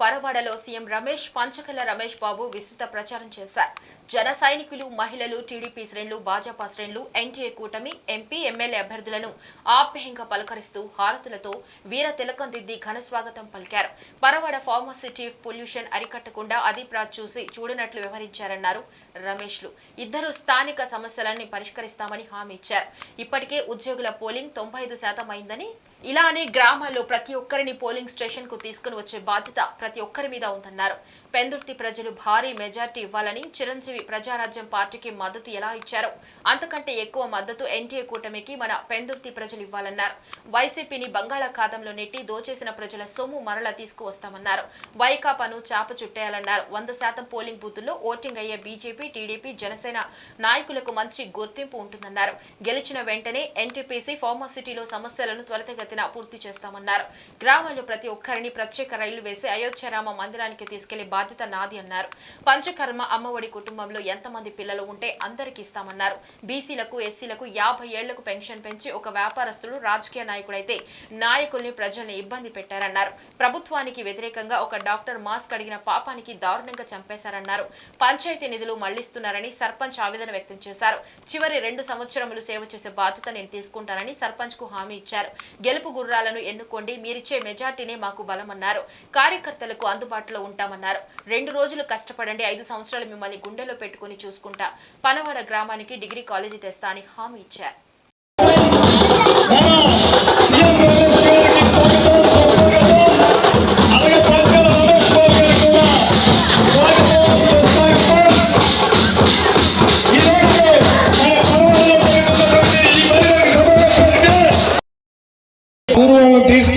పరవాడలో CM Ramesh Panchakala Ramesh Babu విస్తృత ప్రచారం చేశారు. జన సైనికులు మహిళలు టీడీపీ శ్రేణులు భాజపా శ్రేణులు ఎన్టీఏ కూటమి ఎంపీ ఎమ్మెల్యే అభ్యర్థులను ఆప్యాయంగా పలకరిస్తూ హారతులతో వీర తిలకం దిద్ది ఘన స్వాగతం పలికారు. పరవాడ ఫార్మసీ చీఫ్ పొల్యూషన్ అరికట్టకుండా అధిప్రాజ్ చూసి చూడనట్లు వ్యవహరించారన్నారు రమేష్లు. ఇద్దరు స్థానిక సమస్యలన్నీ పరిష్కరిస్తామని హామీ ఇచ్చారు. ఇప్పటికే ఉద్యోగుల పోలింగ్ తొంభై ఐదు శాతం అయిందని ఇలానే గ్రామాల్లో ప్రతి ఒక్కరిని పోలింగ్ స్టేషన్కు తీసుకుని వచ్చే బాధ్యత ప్రతి ఒక్కరి మీద ఉందన్నారు. పెందుర్తి ప్రజలు భారీ మెజార్టీ ఇవ్వాలని చిరంజీవి ప్రజారాజ్యం పార్టీకి మద్దతు ఎలా ఇచ్చారో అంతకంటే ఎక్కువ మద్దతు ఎన్డీఏ కూటమికి మన పెందుర్తి ప్రజలు ఇవ్వాలన్నారు. వైసీపీని బంగాళాఖాతంలో నెట్టి దోచేసిన ప్రజల సొమ్ము మరల తీసుకువస్తామన్నారు. వైకాపాను చాప చుట్టేయాలన్నారు. వంద శాతం పోలింగ్ బూతుల్లో ఓటింగ్ అయ్యే బీజేపీ టీడీపీ జనసేన నాయకులకు మంచి గుర్తింపు ఉంటుందన్నారు. గెలిచిన వెంటనే ఎన్టీపీసీ ఫార్మసిటీలో సమస్యలను త్వరితగతిన పూర్తి చేస్తామన్నారు. గ్రామాల్లో ప్రతి ఒక్కరిని ప్రత్యేక రైలు వేసి అయోధ్యరామ మందిరానికి తీసుకెళ్ళే బాధ్యత నాది అన్నారు. పంచకర్మ అమ్మఒడి కుటుంబంలో ఎంతమంది పిల్లలు ఉంటే అందరికి ఇస్తామన్నారు. బీసీలకు ఎస్సీలకు యాభై ఏళ్ళకు పెన్షన్ పెంచి ఒక వ్యాపారస్తుడు రాజకీయ నాయకుడైతే నాయకుల్ని ప్రజల్ని ఇబ్బంది పెట్టారన్నారు. ప్రభుత్వానికి వ్యతిరేకంగా ఒక డాక్టర్ మాస్క్ అడిగిన పాపానికి దారుణంగా చంపేశారన్నారు. పంచాయతీ నిధులు మళ్ళిస్తున్నారని సర్పంచ్ ఆవేదన వ్యక్తం చేశారు. చివరి రెండు సంవత్సరములు సేవ చేసే బాధ్యత నేను తీసుకుంటానని సర్పంచ్కు హామీ ఇచ్చారు. గెలుపు గుర్రాలను ఎన్నుకోండి మీరిచ్చే మెజార్టీనే మాకు బలమన్నారు. కార్యకర్తలకు అందుబాటులో ఉంటామన్నారు. రెండు రోజులు కష్టపడండి ఐదు సంవత్సరాలు మిమ్మల్ని గుండెలో పెట్టుకుని చూసుకుంటా. పనవాడ గ్రామానికి డిగ్రీ కాలేజీ తెస్తా అని హామీ ఇచ్చారు.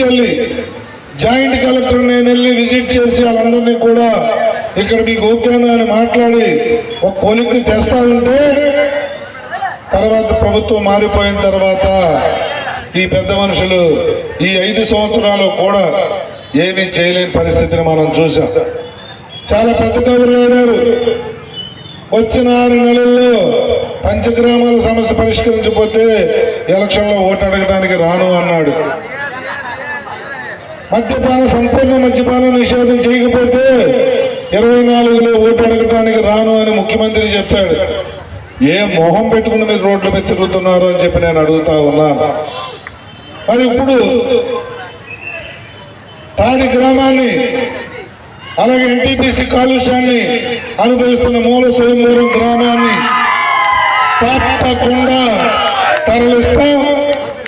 పూర్వాలను జాయింట్ కలెక్టర్ నేను వెళ్ళి విజిట్ చేసి వాళ్ళందరినీ కూడా ఇక్కడ మీకు ఓకేనా అని మాట్లాడి ఒక కొలిక్కి తెస్తా ఉంటే తర్వాత ప్రభుత్వం మారిపోయిన తర్వాత ఈ పెద్ద మనుషులు ఈ ఐదు సంవత్సరాలు కూడా ఏమీ చేయలేని పరిస్థితిని మనం చూసాం చాలా పెద్ద కబుర్లు వచ్చిన ఆరు నెలల్లో పంచగ్రామాల సమస్య పరిష్కరించకపోతే ఎలక్షన్లో ఓటు అడగడానికి రాను అన్నాడు. మద్యపాన సంపూర్ణ మద్యపాన నిషేధం చేయకపోతే ఇరవై నాలుగులో ఓటు అడగడానికి రాను అని ముఖ్యమంత్రి చెప్పాడు. ఏ మొహం పెట్టుకుని మీరు రోడ్ల మీద తిరుగుతున్నారు అని చెప్పి నేను అడుగుతా ఉన్నాను మరి ఇప్పుడు తాడి గ్రామాన్ని అలాగే ఎన్టీపీసీ కాలుష్యాన్ని అనుభవిస్తున్న మూల స్వయంవరం గ్రామాన్ని తప్పకుండా తరలిస్తాం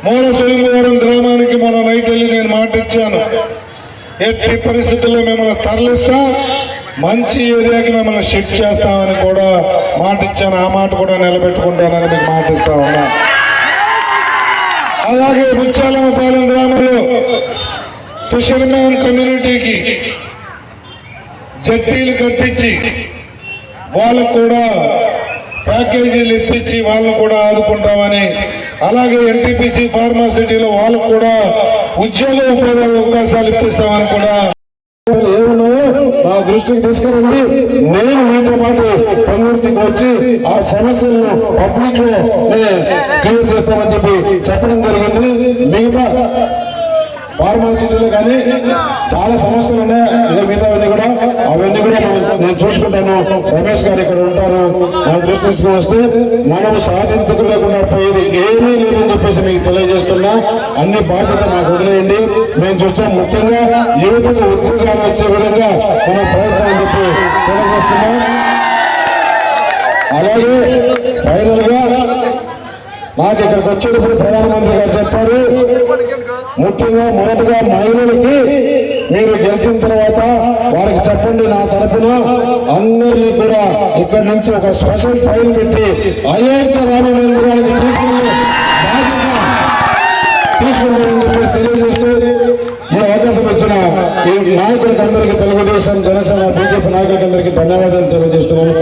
మూల స్వయంవరం గ్రామానికి మొన్న నైట్ వెళ్ళి నేను మాట ఇచ్చాను ఎట్టి పరిస్థితుల్లో మిమ్మల్ని తరలిస్తాం మంచి ఏరియాకి మిమ్మల్ని షిఫ్ట్ చేస్తామని కూడా మాట ఇచ్చాను ఆ మాట కూడా నిలబెట్టుకుంటానని మీకు మాట ఇస్తా ఉన్నా. అలాగే ముచ్చాలమపాలెం గ్రామంలో ఫిషర్మ్యాన్ కమ్యూనిటీకి జట్టీలు కట్టించి వాళ్ళకు కూడా ప్యాకేజీలు ఇప్పించి వాళ్ళను కూడా ఆదుకుంటామని అలాగే ఎన్టీపీసీ ఫార్మాసిటీలో వాళ్ళకు కూడా ఉద్యోగ ఉపాధి అవకాశాలు ఇప్పిస్తామని కూడా నా దృష్టికి తీసుకురండి. నేను మీతో పాటు ప్రవృత్తికి వచ్చి ఆ సమస్యలను పబ్లిక్లో క్లియర్ చేస్తామని చెప్పి చెప్పడం జరిగింది. మిగతా ఫార్మాసిటీలో కానీ చాలా సమస్యలు ఉన్నాయి. మిగతావన్నీ కూడా అవన్నీ కూడా నేను- చూసుకుంటాను. రమేష్ గారు ఇక్కడ ఉంటారు. నా దృష్టి వస్తే మనం సాధించలేకుండా పోయేది ఏమీ లేదని చెప్పేసి మీకు తెలియజేస్తున్నా. అన్ని బాధ్యత మాకు వదిలేయండి. మేము చూస్తాం ముఖ్యంగా యువతకు ఉద్యోగాలు వచ్చే విధంగా మన ప్రయత్నం చెప్పి తెలియజేస్తున్నాం అలాగే ఫైనల్గా నాకు ఇక్కడికి వచ్చేటప్పుడు ప్రధానమంత్రి గారు చెప్పారు. ముఖ్యంగా మొదటగా మహిళలకి మీరు గెలిచిన తర్వాత వారికి చెప్పండి నా తరపున. అందరినీ కూడా ఇక్కడి నుంచి ఒక స్పెషల్ ఫైల్ పెట్టి అయోధ్య రామ మందిరానికి తీసుకెళ్ళి తీసుకుంటామని చెప్పేసి తెలియజేస్తూ ఈ అవకాశం ఇచ్చిన ఈ నాయకులకు అందరికీ తెలుగుదేశం జనసేన బీజేపీ నాయకులకు అందరికీ ధన్యవాదాలు తెలియజేస్తున్నాను.